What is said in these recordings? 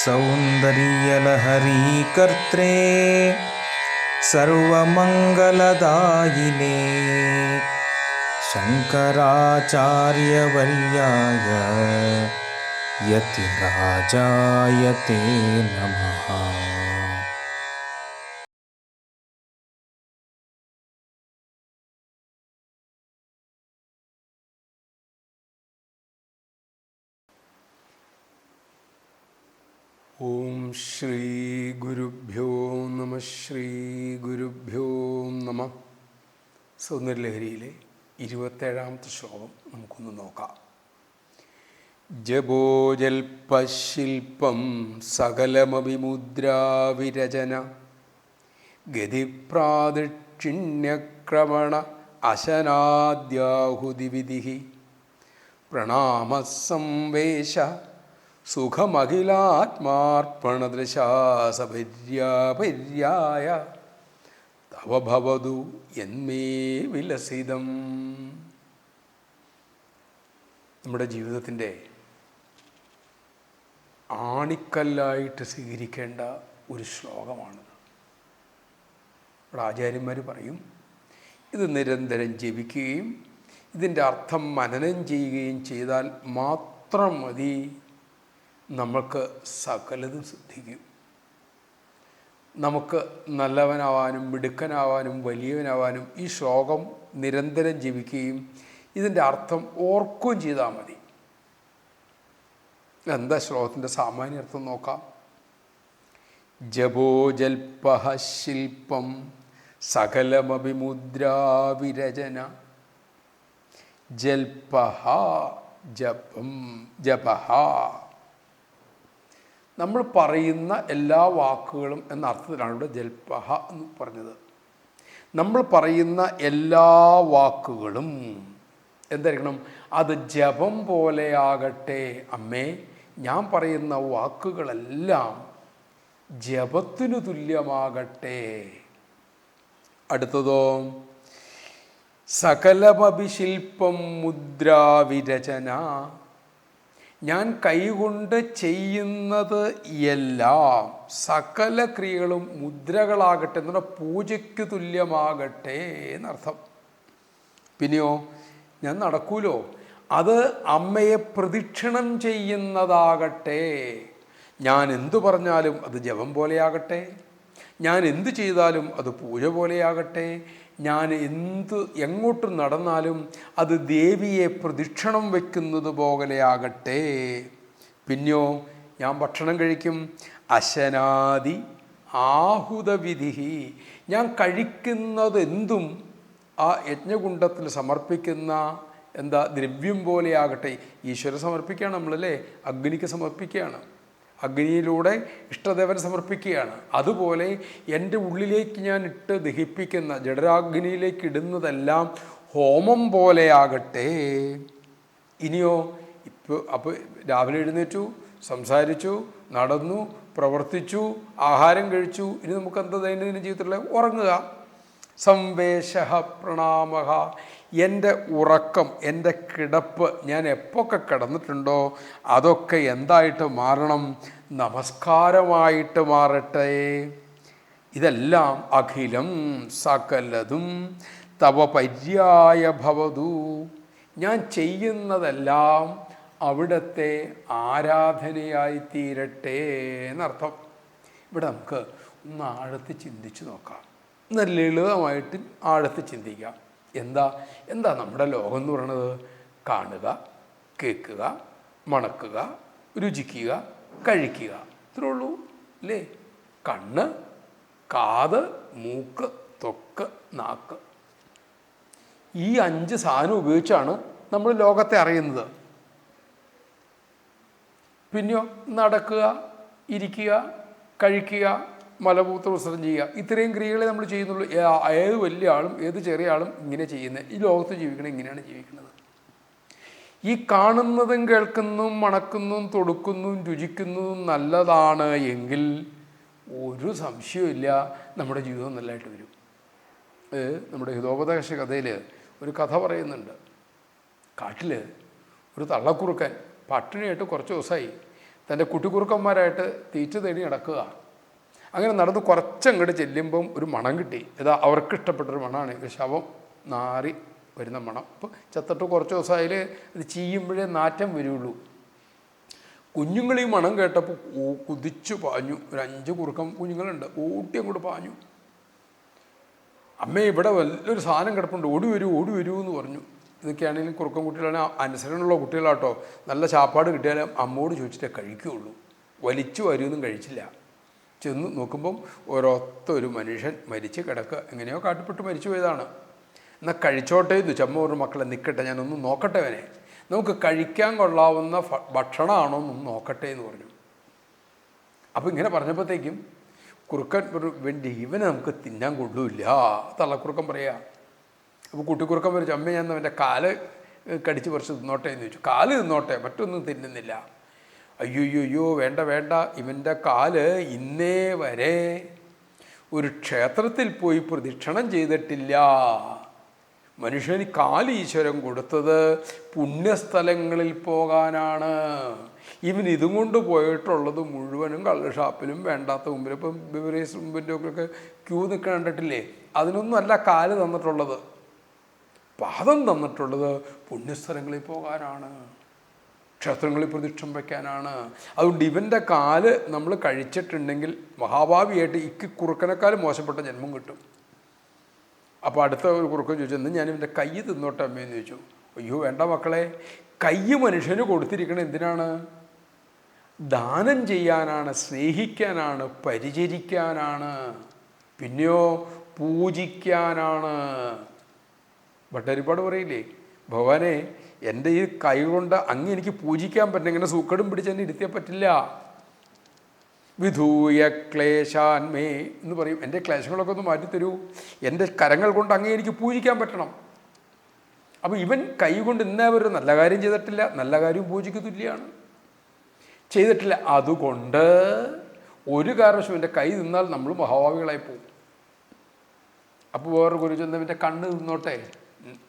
सौन्दर्यलहरीकर्त्रे सर्वमङ्गलदायिने शङ्कराचार्यवर्याय यतिराजाय ते नमः ഓം ശ്രീ ഗുരുഭ്യോ നമ ശ്രീ ഗുരുഭ്യോ നമ. സൗന്ദര്യലഹരിയിലെ ഇരുപത്തേഴാമത്തെ ശ്ലോകം നമുക്കൊന്ന് നോക്കാം. ജപോജൽപശില്പം സകലമഭിമുദ്രാവിരചന ഗതിപ്രാദക്ഷിണ്യക്രമണ അശനാദ്യാഹുതിവിധി പ്രണാമസംവേശ സുഖമഖിലാത്മാർപ്പണദൃശാസപര്യാപര്യായ. തവ ഭവതു എന്മേ വിലസിതം. നമ്മുടെ ജീവിതത്തിന്റെ ആണിക്കല്ലായിട്ട് സ്വീകരിക്കേണ്ട ഒരു ശ്ലോകമാണ്. ഇവിടെ ആചാര്യന്മാർ പറയും ഇത് നിരന്തരം ജപിക്കുകയും ഇതിന്റെ അർത്ഥം മനനം ചെയ്യുകയും ചെയ്താൽ മാത്രം മതി. നമുക്ക് സകലതും സിദ്ധിക്കും. നമുക്ക് നല്ലവനാവാനും മിടുക്കനാവാനും വലിയവനാവാനും ഈ ശ്ലോകം നിരന്തരം ജപിക്കുകയും ഇതിന്റെ അർത്ഥം ഓർക്കുകയും ചെയ്താൽ മതി. എന്താ ശ്ലോകത്തിന്റെ സാമാന്യർത്ഥം നോക്കാം. ജപോജൽപഹ ശില്പം സകലമഭിമുദ്രാവിരചന. ജൽപഹ ജപം ജപഹ നമ്മൾ പറയുന്ന എല്ലാ വാക്കുകളും എന്ന അർത്ഥത്തിലാണ് ഇവിടെ ജൽപഹ എന്ന് പറഞ്ഞത്. നമ്മൾ പറയുന്ന എല്ലാ വാക്കുകളും എന്തായിരിക്കണം? അത് ജപം പോലെയാകട്ടെ. അമ്മേ ഞാൻ പറയുന്ന വാക്കുകളെല്ലാം ജപത്തിനു തുല്യമാകട്ടെ. അടുത്തതോ സകലമഭിശില്പം മുദ്രാവിരചന. ഞാൻ കൈകൊണ്ട് ചെയ്യുന്നത് എല്ലാം സകല ക്രിയകളും മുദ്രകളാകട്ടെ എന്നുള്ള പൂജയ്ക്ക് തുല്യമാകട്ടെ എന്നർത്ഥം. പിന്നെയോ ഞാൻ നടക്കൂലോ? അത് അമ്മയെ പ്രദക്ഷിണം ചെയ്യുന്നതാകട്ടെ. ഞാൻ എന്തു പറഞ്ഞാലും അത് ജപം പോലെയാകട്ടെ. ഞാൻ എന്തു ചെയ്താലും അത് പൂജ പോലെയാകട്ടെ. ഞാൻ എന്ത് എങ്ങോട്ട് നടന്നാലും അത് ദേവിയെ പ്രദക്ഷിണം വയ്ക്കുന്നത് പോലെയാകട്ടെ. പിന്നെയോ ഞാൻ ഭക്ഷണം കഴിക്കും. അശനാദി ആഹുതവിധി ഞാൻ കഴിക്കുന്നത് എന്തും ആ യജ്ഞകുണ്ടത്തിൽ സമർപ്പിക്കുന്ന എന്താ ദ്രവ്യം പോലെയാകട്ടെ. ഈശ്വര സമർപ്പിക്കുകയാണ് നമ്മളല്ലേ? അഗ്നിക്ക് സമർപ്പിക്കുകയാണ്. അഗ്നിയിലൂടെ ഇഷ്ടദേവൻ സമർപ്പിക്കുകയാണ്. അതുപോലെ എന്റെ ഉള്ളിലേക്ക് ഞാൻ ഇട്ട് ദഹിപ്പിക്കുന്ന ജഡരാഗ്നിയിലേക്ക് ഇടുന്നതെല്ലാം ഹോമം പോലെയാകട്ടെ ഇനിയോ ഇപ്പോൾ അപ്പോൾ രാവിലെ എഴുന്നേറ്റു സംസാരിച്ചു നടന്നു പ്രവർത്തിച്ചു ആഹാരം കഴിച്ചു. ഇനി നമുക്ക് എന്താ ദൈനംദിന ജീവിതത്തിലുള്ള ഉറങ്ങുക? സംവേശ പ്രണാമഹ എന്റെ ഉറക്കം എന്റെ കിടപ്പ് ഞാൻ എപ്പോഴൊക്കെ കിടന്നിട്ടുണ്ടോ അതൊക്കെ എന്തായിട്ട് മാറണം? നമസ്കാരമായിട്ട് മാറട്ടെ. ഇതെല്ലാം അഖിലം സകലതും തവ പര്യായ ഭവതു. ഞാൻ ചെയ്യുന്നതെല്ലാം അവിടത്തെ ആരാധനയായി തീരട്ടെ എന്നർത്ഥം. ഇവിടെ നമുക്ക് ഒന്ന് ആഴത്ത് ചിന്തിച്ചു നോക്കാം. നല്ല ലളിതമായിട്ട് ആഴത്ത് ചിന്തിക്കാം. എന്താ? എന്താ നമ്മുടെ ലോകം എന്ന് പറയുന്നത് കാണുക കേൾക്കുക മണക്കുക രുചിക്കുക കഴിക്കുക. ഇത്രേ ഉള്ളൂ അല്ലേ? കണ്ണ് കാത് മൂക്ക് തൊക്ക് നാക്ക്. ഈ അഞ്ച് സാധനം ഉപയോഗിച്ചാണ് നമ്മൾ ലോകത്തെ അറിയുന്നത്. പിന്നെയോ നടക്കുക ഇരിക്കുക കഴിക്കുക മലമൂത്ര വിസർജനം ചെയ്യുക. ഇത്രയും ക്രിയകളെ നമ്മൾ ചെയ്യുന്നുള്ളൂ. ഏത് വലിയ ആളും ഏത് ചെറിയ ആളും ഇങ്ങനെ ചെയ്യുന്നത്. ഈ ലോകത്ത് ജീവിക്കണം ഇങ്ങനെയാണ് ജീവിക്കുന്നത്. ഈ കാണുന്നതും കേൾക്കുന്നതും മണക്കുന്നതും തൊടുക്കുന്നതും രുചിക്കുന്നതും നല്ലതാണ് എങ്കിൽ ഒരു സംശയമില്ല നമ്മുടെ ജീവിതം നല്ലതായിട്ട് വരും. നമ്മുടെ ഹിതോപദേശ കഥയിൽ ഒരു കഥ പറയുന്നുണ്ട്. കാട്ടിൽ ഒരു തള്ളക്കുറുക്കൻ പട്ടിണിയായിട്ട് കുറച്ച് ദിവസമായി തന്റെ കുട്ടിക്കുറുക്കന്മാരായിട്ട് തീറ്റ തേടി നടക്കുക. അങ്ങനെ നടന്ന് കുറച്ചങ്ങോട്ട് ചെല്ലുമ്പം ഒരു മണം കിട്ടി. ഇതാ അവർക്ക് ഇഷ്ടപ്പെട്ടൊരു മണമാണ് ശവം നാറി വരുന്ന മണം. അപ്പോൾ ചത്തിട്ട് കുറച്ച് ദിവസമായാൽ അത് ചീയുമ്പോഴേ നാറ്റം വരുള്ളൂ. കുഞ്ഞുങ്ങൾ ഈ മണം കേട്ടപ്പോൾ കുതിച്ചു പാഞ്ഞു. ഒരു അഞ്ച് കുറുക്കം കുഞ്ഞുങ്ങളുണ്ട്. ഓട്ടി അങ്ങോട്ട് പാഞ്ഞു. അമ്മേ ഇവിടെ വലിയൊരു സാധനം കിടപ്പുണ്ട്. ഓടി വരൂ ഓടി വരൂ എന്ന് പറഞ്ഞു. ഇതൊക്കെയാണെങ്കിലും കുറുക്കം കുട്ടികളാണെങ്കിൽ അനുസരണമുള്ള കുട്ടികളാട്ടോ. നല്ല ചാപ്പാട് കിട്ടിയാലും അമ്മോട് ചോദിച്ചിട്ടേ കഴിക്കുകയുള്ളൂ. വലിച്ചു വരുമെന്നും കഴിച്ചില്ല. ചെന്ന് നോക്കുമ്പം ഒരൊത്തൊരു മനുഷ്യൻ മരിച്ച് കിടക്കുക. എങ്ങനെയോ കാട്ടിപ്പെട്ട് മരിച്ചു പോയതാണ്. എന്നാൽ കഴിച്ചോട്ടെ എന്ന് ചമ്മ ഒരു മക്കളെ നിൽക്കട്ടെ ഞാനൊന്ന് നോക്കട്ടെ അവനെ. നമുക്ക് കഴിക്കാൻ കൊള്ളാവുന്ന ഭക്ഷണമാണോ എന്നൊന്ന് നോക്കട്ടെ എന്ന് പറഞ്ഞു. അപ്പോൾ ഇങ്ങനെ പറഞ്ഞപ്പോഴത്തേക്കും കുറുക്കൻ വേണ്ടി ഇവനെ നമുക്ക് തിന്നാൻ കൊള്ളൂല്ല. തള്ളക്കുറുക്കൻ പറയാ. അപ്പോൾ കുട്ടിക്കുറുക്കൻ ഒരു ചമ്മ ഞാൻ അവന്റെ കാൽ കടിച്ച് പറിച്ച് തിന്നോട്ടെ എന്ന് ചോദിച്ചു. കാൽ തിന്നോട്ടെ മറ്റൊന്നും തിന്നുന്നില്ല. അയ്യോ അയ്യോ അയ്യോ വേണ്ട വേണ്ട. ഇവന്റെ കാൽ ഇന്നേ വരെ ഒരു ക്ഷേത്രത്തിൽ പോയി പ്രദക്ഷിണം ചെയ്തിട്ടില്ല. മനുഷ്യന് കാൽ ഈശ്വരം കൊടുത്തത് പുണ്യസ്ഥലങ്ങളിൽ പോകാനാണ്. ഇവൻ ഇതും കൊണ്ട് പോയിട്ടുള്ളത് മുഴുവനും കള്ള് ഷാപ്പിലും വേണ്ടാത്ത മുമ്പിൽ. ഇപ്പം ബിവറേജ് മുമ്പിന്റെ ഒക്കെ ക്യൂ നിൽക്കാൻ കണ്ടിട്ടില്ലേ? അതിനൊന്നും അല്ല കാൽ തന്നിട്ടുള്ളത്. പാദം തന്നിട്ടുള്ളത് പുണ്യസ്ഥലങ്ങളിൽ പോകാനാണ്. ക്ഷേത്രങ്ങളിൽ പ്രതിഷ്ഠം വയ്ക്കാനാണ് അതുകൊണ്ട് ഇവന്റെ കാൽ നമ്മൾ കഴിച്ചിട്ടുണ്ടെങ്കിൽ മഹാഭാവിയായിട്ട് ഇക്ക് കുറുക്കനേക്കാൾ മോശപ്പെട്ട ജന്മം കിട്ടും. അപ്പോൾ അടുത്ത ഒരു കുറുക്കൻ ചോദിച്ചു എന്ന് ഞാൻ ഇവന്റെ കൈ തിന്നോട്ടെ അമ്മയെന്ന് ചോദിച്ചു. അയ്യോ വേണ്ട മക്കളെ. കൈ മനുഷ്യന് കൊടുത്തിരിക്കണം എന്തിനാണ്? ദാനം ചെയ്യാനാണ് സ്നേഹിക്കാനാണ് പരിചരിക്കാനാണ് പിന്നെയോ പൂജിക്കാനാണ്. ഭട്ടരിപ്പാട് പറയില്ലേ? ഭഗവാനെ എന്റെ ഈ കൈ കൊണ്ട് അങ്ങ് എനിക്ക് പൂജിക്കാൻ പറ്റില്ല ഇങ്ങനെ സൂക്കടും പിടിച്ച് എന്നെ ഇരുത്തിയാൽ പറ്റില്ല. വിധൂയ ക്ലേശാന്മേ എന്ന് പറയും. എന്റെ ക്ലേശങ്ങളൊക്കെ ഒന്ന് മാറ്റിത്തരൂ. എന്റെ കരങ്ങൾ കൊണ്ട് അങ്ങേ എനിക്ക് പൂജിക്കാൻ പറ്റണം. അപ്പോൾ ഇവൻ കൈ കൊണ്ട് ഇന്നേ ഒരു നല്ല കാര്യം ചെയ്തിട്ടില്ല. നല്ല കാര്യം പൂജയ്ക്ക് ചെയ്തിട്ടില്ല. അതുകൊണ്ട് ഒരു കാരണവശം എന്റെ കൈ നിന്നാൽ നമ്മൾ മഹാഭാവികളായി പോകും. അപ്പോൾ വേറെ ഗുരുചന്ദ്രന്റെ കണ്ണ് നിന്നോട്ടെ.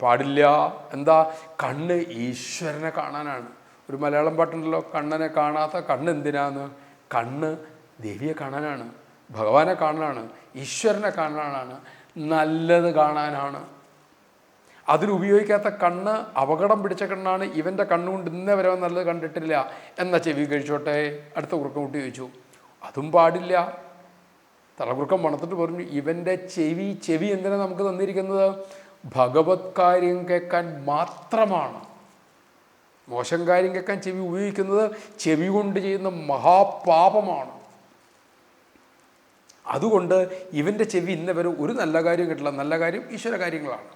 പാടില്ല. എന്താ? കണ്ണ് ഈശ്വരനെ കാണാനാണ്. ഒരു മലയാളം പാട്ടുണ്ടല്ലോ കണ്ണനെ കാണാത്ത കണ്ണ് എന്തിനാന്ന്? കണ്ണ് ദേവിയെ കാണാനാണ് ഭഗവാനെ കാണാനാണ് ഈശ്വരനെ കാണാനാണ് നല്ലത് കാണാനാണ്. അതിലുപയോഗിക്കാത്ത കണ്ണ് അപകടം പിടിച്ച കണ്ണാണ് ഇവന്റെ കണ്ണുകൊണ്ട് ഇന്നേ വരെ നല്ലത് കണ്ടിട്ടില്ല എന്ന ചെവി കഴിച്ചോട്ടെ. അടുത്ത കുറുക്കം കുട്ടി ചോദിച്ചു അതും പാടില്ല. തലകുറുക്കം മണത്തിട്ട് പറഞ്ഞു ഇവന്റെ ചെവി ചെവി എന്തിനാണ് നമുക്ക് തന്നിരിക്കുന്നത്? ഭഗവത് കാര്യം കേൾക്കാൻ മാത്രമാണ്. മോശം കാര്യം കേൾക്കാൻ ചെവി ഉപയോഗിക്കുന്നത് ചെവി കൊണ്ട് ചെയ്യുന്ന മഹാപാപമാണ്. അതുകൊണ്ട് ഇവന്റെ ചെവി ഇന്ന വരെ ഒരു നല്ല കാര്യം കേട്ടില്ല നല്ല കാര്യം ഈശ്വര കാര്യങ്ങളാണ്.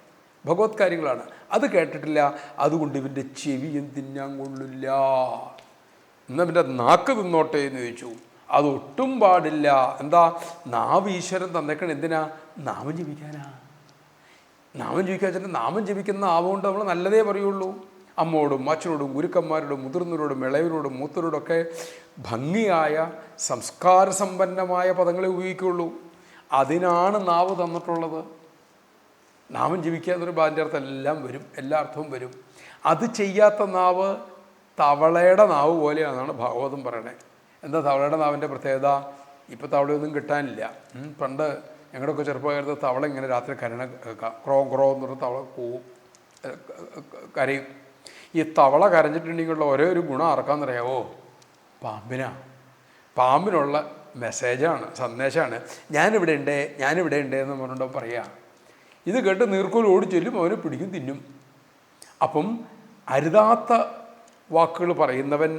ഭഗവത് കാര്യങ്ങളാണ്. അത് കേട്ടിട്ടില്ല. അതുകൊണ്ട് ഇവന്റെ ചെവി തിന്നാൻ കൊള്ളില്ല. എന്നവന്റെ നാക്ക് തിന്നോട്ടെ എന്ന് ചോദിച്ചു. അതൊട്ടും പാടില്ല. എന്താ? നാവ് ഈശ്വരൻ തന്നേക്കണ എന്തിനാ? നാവ് ജപിക്കാനാ നാമം ജപിക്കാൻ വെച്ചിട്ട് നാമം ജപിക്കുന്ന ആവുകൊണ്ട് നമ്മൾ നല്ലതേ പറയുള്ളൂ. അമ്മോടും അച്ഛനോടും ഗുരുക്കന്മാരോടും മുതിർന്നവരോടും ഇളയവരോടും മൂത്തവരോടൊക്കെ ഭംഗിയായ സംസ്കാര സമ്പന്നമായ പദങ്ങളെ ഉപയോഗിക്കുകയുള്ളൂ. അതിനാണ് നാവ് തന്നിട്ടുള്ളത്. നാമം ജപിക്കുക എന്നൊരു അർത്ഥം എല്ലാം വരും എല്ലാ അർത്ഥവും വരും. അത് ചെയ്യാത്ത നാവ് തവളയുടെ നാവ് പോലെയാണെന്നാണ് ഭാഗവതം പറയണേ. എന്താ തവളയുടെ നാവിന്റെ പ്രത്യേകത? ഇപ്പോൾ തവളയൊന്നും കിട്ടാനില്ല. പണ്ട് ഞങ്ങളുടെയൊക്കെ ചെറുപ്പകാലത്ത് തവള ഇങ്ങനെ രാത്രി കരണ ക്രോ ക്രോ എന്ന് പറഞ്ഞ തവള പോവും കരയും. ഈ തവള കരഞ്ഞിട്ടുണ്ടെങ്കിലുള്ള ഒരേ ഒരു ഗുണം ആർക്കാന്നറിയാവോ പാമ്പിനാ. പാമ്പിനുള്ള മെസ്സേജാണ് സന്ദേശമാണ് ഞാനിവിടെ ഉണ്ട് ഞാനിവിടെ ഉണ്ട് എന്ന് പറഞ്ഞിട്ട് പറയാം. ഇത് കേട്ട് നീർക്കോൽ ഓടി ചെല്ലും അവനെ പിടിക്കും തിന്നും. അപ്പം അരുതാത്ത വാക്കുകൾ പറയുന്നവൻ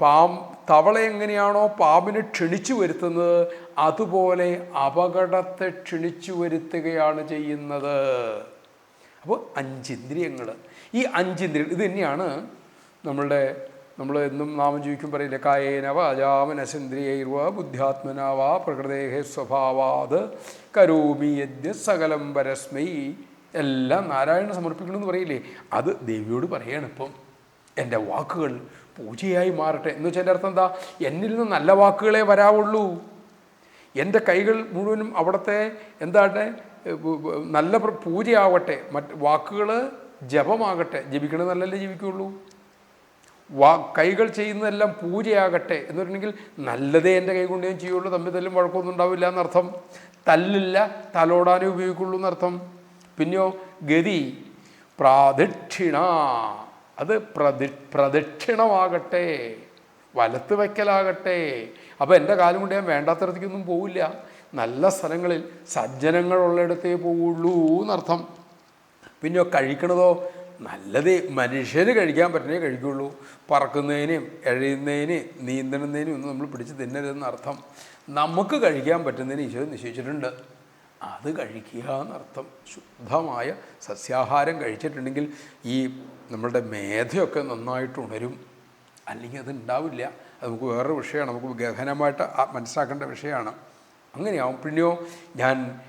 പാം തവള എങ്ങനെയാണോ പാമ്പിനെ ക്ഷണിച്ചു വരുത്തുന്നത് അതുപോലെ അപകടത്തെ ക്ഷണിച്ചു വരുത്തുകയാണ് ചെയ്യുന്നത്. അപ്പോൾ അഞ്ചിന്ദ്രിയങ്ങൾ ഈ അഞ്ചിന്ദ്രിയങ്ങൾ ഇത് തന്നെയാണ് നമ്മളുടെ നമ്മൾ എന്നും നാമം ജീവിക്കും പറയില്ല കായേനവ അജാമനസിന്ദ്രിയൈർവ ബുദ്ധ്യാത്മനാവ പ്രകൃതേഹ സ്വഭാവാത് കരോമി യജ്ഞ സകലം പരസ്മൈ. എല്ലാം നാരായണ സമർപ്പിക്കണമെന്ന് പറയില്ലേ. അത് ദേവിയോട് പറയാണ് ഇപ്പം എന്റെ വാക്കുകൾ പൂജയായി മാറട്ടെ. എന്ന് വെച്ചാൽ അർത്ഥം എന്താ? എന്നിൽ നിന്ന് നല്ല വാക്കുകളെ വരാവുള്ളൂ. എന്റെ കൈകൾ മുഴുവനും അവിടുത്തെ എന്താണ്? നല്ല പൂജയാവട്ടെ. മറ്റ് വാക്കുകൾ ജപമാകട്ടെ. ജപിക്കണത് നല്ലല്ലേ ജീവിക്കുള്ളൂ വാ കൈകൾ ചെയ്യുന്നതെല്ലാം പൂജയാകട്ടെ. എന്ന് പറഞ്ഞെങ്കിൽ നല്ലതേ എന്റെ കൈ കൊണ്ട് ഞാൻ ചെയ്യുള്ളൂ. തമ്മിൽ തല്ലും വഴക്കമൊന്നും ഉണ്ടാവില്ല എന്നർത്ഥം. തല്ലില്ല തലോടാനേ ഉപയോഗിക്കുള്ളൂ എന്നർത്ഥം. പിന്നെയോ ഗതി. പ്രാദക്ഷിണ അത് പ്രദി പ്രദക്ഷിണമാകട്ടെ വലത്ത് വയ്ക്കലാകട്ടെ. അപ്പോൾ എന്റെ കാലം കൊണ്ട് ഞാൻ വേണ്ടാത്തടത്തേക്കൊന്നും പോവില്ല. നല്ല സ്ഥലങ്ങളിൽ സജ്ജനങ്ങളുള്ളിടത്തേ പോവുള്ളൂ എന്നർത്ഥം. പിന്നെ കഴിക്കണതോ? നല്ലത് മനുഷ്യന് കഴിക്കാൻ പറ്റണേ കഴിക്കുള്ളൂ. പറക്കുന്നതിനെയും എഴയുന്നതിനെയും നീന്തണതിനെയും ഒന്നും നമ്മൾ പിടിച്ച് തിന്നരുതെന്ന് അർത്ഥം നമുക്ക് കഴിക്കാൻ പറ്റുന്നതിന് ഈശോ നിശ്ചയിച്ചിട്ടുണ്ട്. അത് കഴിക്കുക എന്നർത്ഥം. ശുദ്ധമായ സസ്യാഹാരം കഴിച്ചിട്ടുണ്ടെങ്കിൽ ഈ നമ്മളുടെ മേധയൊക്കെ നന്നായിട്ട് ഉണരും. അല്ലെങ്കിൽ അത് ഉണ്ടാവില്ല. അത് നമുക്ക് വേറൊരു വിഷയമാണ്. നമുക്ക് ഗഹനമായിട്ട് മനസ്സിലാക്കേണ്ട വിഷയമാണ്. അങ്ങനെയാവും. പിന്നെയോ ഞാൻ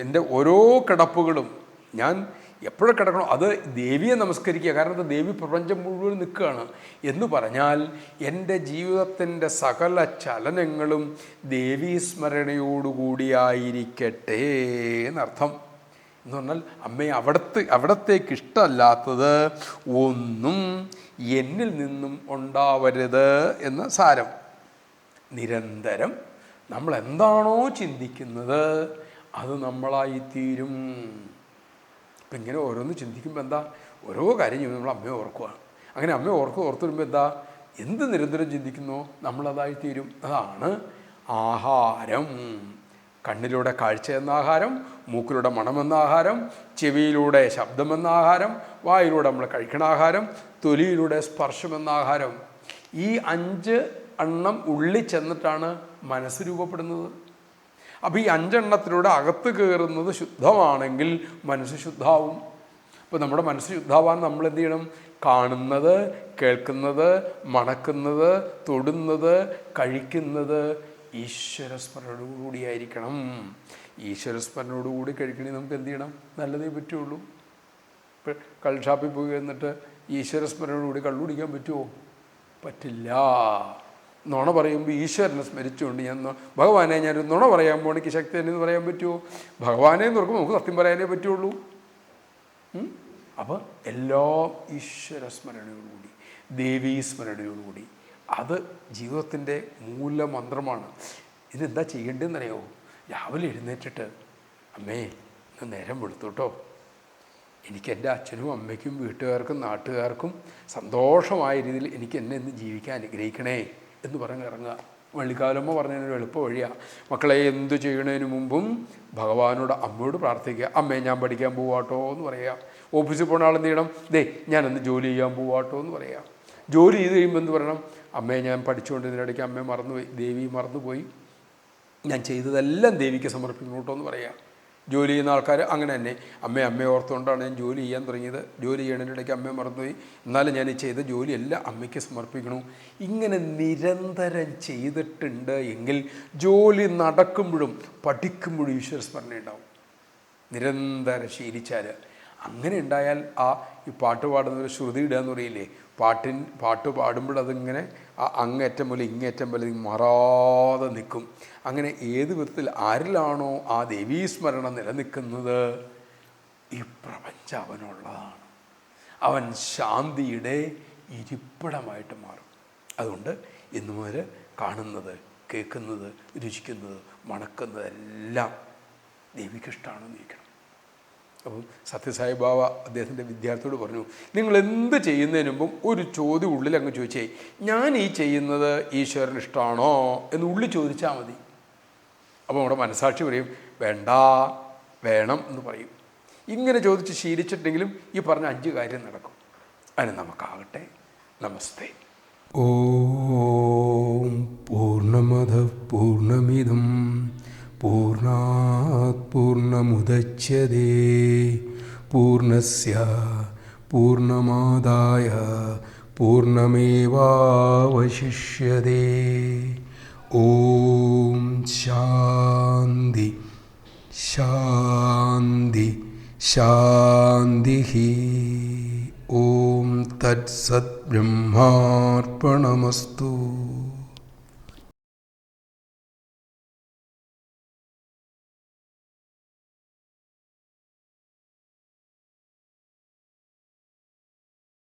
എന്റെ ഓരോ കിടപ്പുകളും ഞാൻ എപ്പോഴും കിടക്കണോ അത് ദേവിയെ നമസ്കരിക്കുക. കാരണം അത് ദേവി പ്രപഞ്ചം മുഴുവൻ നിൽക്കുകയാണ്. എന്ന് പറഞ്ഞാൽ എന്റെ ജീവിതത്തിന്റെ സകല ചലനങ്ങളും ദേവീ സ്മരണയോടുകൂടിയായിരിക്കട്ടെ എന്നർത്ഥം. എന്ന് പറഞ്ഞാൽ അമ്മയെ അവിടത്തെ അവിടത്തേക്ക് ഇഷ്ടമല്ലാത്തത് ഒന്നും എന്നിൽ നിന്നും ഉണ്ടാവരുത് എന്ന സാരം. നിരന്തരം നമ്മൾ എന്താണോ ചിന്തിക്കുന്നത് അത് നമ്മളായിത്തീരും ഇപ്പം ഇങ്ങനെ ഓരോന്ന് ചിന്തിക്കുമ്പോൾ എന്താ? ഓരോ കാര്യം നമ്മൾ അമ്മയെ ഓർക്കുകയാണ് അങ്ങനെ അമ്മയെ ഓർക്കുക ഓർത്ത് വരുമ്പോൾ എന്താ? എന്ത് നിരന്തരം ചിന്തിക്കുന്നോ? നമ്മളതായിത്തീരും അതാണ് ആഹാരം. കണ്ണിലൂടെ കാഴ്ച എന്ന ആഹാരം മൂക്കിലൂടെ മണമെന്ന ആഹാരം ചെവിയിലൂടെ ശബ്ദമെന്ന ആഹാരം വായിലൂടെ നമ്മൾ കഴിക്കണ ആഹാരം തൊലിയിലൂടെ സ്പർശം എന്ന ആഹാരം. ഈ അഞ്ച് എണ്ണം ഉള്ളിൽ ചെന്നിട്ടാണ് മനസ്സ് രൂപപ്പെടുന്നത്. അപ്പോൾ ഈ അഞ്ചെണ്ണത്തിലൂടെ അകത്ത് കയറുന്നത് ശുദ്ധമാണെങ്കിൽ മനസ്സ് ശുദ്ധാവും. അപ്പോൾ നമ്മുടെ മനസ്സ് ശുദ്ധാവാൻ നമ്മൾ എന്ത് ചെയ്യണം? കാണുന്നത് കേൾക്കുന്നത് മണക്കുന്നത് തൊടുന്നത് കഴിക്കുന്നത് ഈശ്വരസ്മരണയോടുകൂടിയായിരിക്കണം. ഈശ്വരസ്മരണയോടുകൂടി കഴിക്കണേ നമുക്ക് എന്ത് ചെയ്യണം? നല്ലതേ പറ്റുള്ളൂ. ഇപ്പം കൾഷാപ്പിൽ ഷാപ്പിൽ പോയി എന്നിട്ട് ഈശ്വരസ്മരണയോടുകൂടി കള്ളുപിടിക്കാൻ പറ്റുമോ പറ്റില്ല. നുണ പറയുമ്പോൾ ഈശ്വരനെ സ്മരിച്ചുകൊണ്ട് ഞാൻ ഭഗവാനെ ഞാനൊരു നുണ പറയാൻ എനിക്ക് ശക്തി എന്നു പറയാൻ പറ്റുമോ? ഭഗവാനെ എന്ന് ഓർക്കുമ്പോൾ നമുക്ക് സത്യം പറയാനേ പറ്റുള്ളൂ. അപ്പോൾ എല്ലാ ഈശ്വര സ്മരണയോടുകൂടി ദേവീ സ്മരണയോടുകൂടി അത് ജീവിതത്തിന്റെ മൂലമന്ത്രമാണ്. ഇതെന്താ ചെയ്യേണ്ടതെന്നറിയോ? രാവിലെ എഴുന്നേറ്റിട്ട് അമ്മേ ഇന്ന് നേരം വെളുത്തു കേട്ടോ. എനിക്ക് എന്റെ അച്ഛനും അമ്മയ്ക്കും വീട്ടുകാർക്കും നാട്ടുകാർക്കും സന്തോഷമായ രീതിയിൽ എനിക്ക് എന്നെ ഇന്ന് ജീവിക്കാൻ അനുഗ്രഹിക്കണേ. എന്ന് പറഞ്ഞ് ഇറങ്ങുക. വള്ളിക്കാലമ്മ പറഞ്ഞതിനൊരു എളുപ്പ വഴിയാണ് മക്കളെ എന്തു ചെയ്യണതിന് മുമ്പും ഭഗവാനോട് അമ്മയോട് പ്രാർത്ഥിക്കുക. അമ്മേ ഞാൻ പഠിക്കാൻ പോവാട്ടോ എന്ന് പറയുക ഓഫീസിൽ പോണ എന്ത് ചെയ്യണം? ദേ ഞാനൊന്ന് ജോലി ചെയ്യാൻ പോവാട്ടോ എന്ന് പറയുക ജോലി ചെയ്ത് കഴിയുമ്പോൾ എന്ത് പറയണം? അമ്മയെ ഞാൻ പഠിച്ചുകൊണ്ട് പഠിച്ചുകൊണ്ടിരുന്നിടയ്ക്ക് അമ്മയെ മറന്നുപോയി. ദേവി മറന്നുപോയി. ഞാൻ ചെയ്തതെല്ലാം ദേവിക്ക് സമർപ്പിക്കുന്നു കേട്ടോ എന്ന് പറയാം. ജോലി ചെയ്യുന്ന ആൾക്കാർ അങ്ങനെ തന്നെ. അമ്മയെ അമ്മയെ ഓർത്തുകൊണ്ടാണ് ഞാൻ ജോലി ചെയ്യാൻ തുടങ്ങിയത്. ജോലി ചെയ്യണതിനിടയ്ക്ക് അമ്മയെ മറന്നുപോയി. എന്നാലും ഞാൻ ചെയ്ത ജോലിയെല്ലാം അമ്മയ്ക്ക് സമർപ്പിക്കണു. ഇങ്ങനെ നിരന്തരം ചെയ്തിട്ടുണ്ട് എങ്കിൽ ജോലി നടക്കുമ്പോഴും പഠിക്കുമ്പോഴും ഈശ്വര സ്മരണ ഉണ്ടാവും. നിരന്തരം ശീലിച്ചാൽ അങ്ങനെ ഉണ്ടായാൽ ആ ഈ പാട്ട് പാടുന്ന ഒരു ശ്രുതി ഇടുക എന്ന് പറയില്ലേ? പാട്ടിൻ പാട്ട് പാടുമ്പോൾ അതിങ്ങനെ അങ്ങേറ്റം പോലെ ഇങ്ങേറ്റം പോലെ മാറാതെ നിൽക്കും. അങ്ങനെ ഏത് വിധത്തിൽ ആരിലാണോ ആ ദേവീസ്മരണ നിലനിൽക്കുന്നത്? ഈ പ്രപഞ്ചം അവനുള്ളതാണ്. അവൻ ശാന്തിയുടെ ഇരിപ്പിടമായിട്ട് മാറും. അതുകൊണ്ട് ഇന്നു മുതൽ കാണുന്നത് കേൾക്കുന്നത് രുചിക്കുന്നത് മണക്കുന്നതെല്ലാം ദേവിക്കിഷ്ടമാണെന്ന് ഇരിക്കണം. അപ്പം സത്യസായി ബാബ അദ്ദേഹത്തിന്റെ വിദ്യാർത്ഥിയോട് പറഞ്ഞു നിങ്ങൾ എന്ത് ചെയ്യുന്നതിന് മുമ്പും ഒരു ചോദ്യം ഉള്ളിൽ അങ്ങ് ചോദിച്ചേ ഞാൻ ഈ ചെയ്യുന്നത് ഈശ്വരന് ഇഷ്ടമാണോ എന്ന് ഉള്ളിൽ ചോദിച്ചാൽ മതി. അപ്പോൾ നമ്മുടെ മനസാക്ഷി പറയും വേണ്ട വേണം എന്ന് പറയും. ഇങ്ങനെ ചോദിച്ച് ശീലിച്ചിട്ടെങ്കിലും ഈ പറഞ്ഞ അഞ്ച് കാര്യം നടക്കും. അതിന് നമുക്കാകട്ടെ. നമസ്തേ. ഓം പൂർണമത പൂർണമിതം പൂർണാത് പൂർണമുദച്ഛതേ പൂർണസ്യ പൂർണമാദായ പൂർണമേവാവശിഷ്യതേ ഓം ശാന്തി ശാന്തി ശാന്തി ഓം തത്സത് ബ്രഹ്മാർപ്പണമസ്തു.